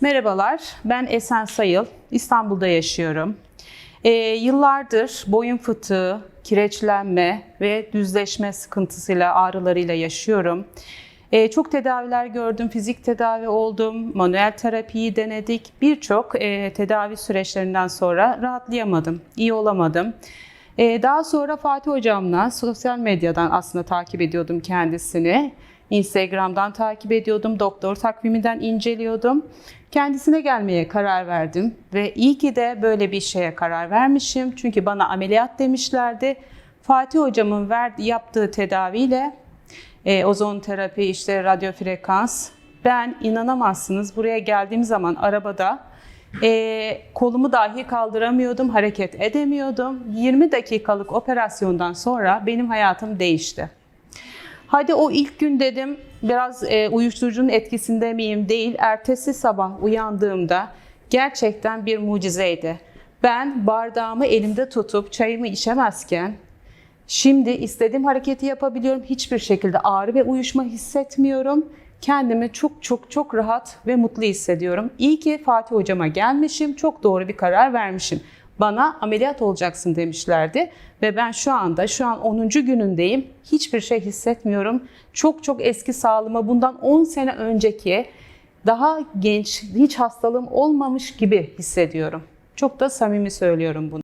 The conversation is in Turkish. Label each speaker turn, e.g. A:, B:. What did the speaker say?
A: Merhabalar, ben Esen Sayıl. İstanbul'da yaşıyorum. Ee, yıllardır boyun fıtığı, kireçlenme ve düzleşme sıkıntısıyla, ağrılarıyla yaşıyorum. Ee, çok tedaviler gördüm, fizik tedavi oldum, manuel terapiyi denedik. Birçok e, tedavi süreçlerinden sonra rahatlayamadım, iyi olamadım. Ee, daha sonra Fatih Hocam'la sosyal medyadan aslında takip ediyordum kendisini. Instagram'dan takip ediyordum, doktor takviminden inceliyordum. Kendisine gelmeye karar verdim ve iyi ki de böyle bir şeye karar vermişim. Çünkü bana ameliyat demişlerdi. Fatih Hocam'ın verdiği, yaptığı tedaviyle e, ozon terapi, işte radyo frekans. Ben inanamazsınız buraya geldiğim zaman arabada e, kolumu dahi kaldıramıyordum, hareket edemiyordum. 20 dakikalık operasyondan sonra benim hayatım değişti. Hadi o ilk gün dedim biraz e, uyuşturucunun etkisinde miyim değil. Ertesi sabah uyandığımda gerçekten bir mucizeydi. Ben bardağımı elimde tutup çayımı içemezken şimdi istediğim hareketi yapabiliyorum. Hiçbir şekilde ağrı ve uyuşma hissetmiyorum. Kendimi çok çok çok rahat ve mutlu hissediyorum. İyi ki Fatih hocama gelmişim. Çok doğru bir karar vermişim. Bana ameliyat olacaksın demişlerdi ve ben şu anda şu an 10. günündeyim. Hiçbir şey hissetmiyorum. Çok çok eski sağlığıma bundan 10 sene önceki daha genç, hiç hastalığım olmamış gibi hissediyorum. Çok da samimi söylüyorum bunu.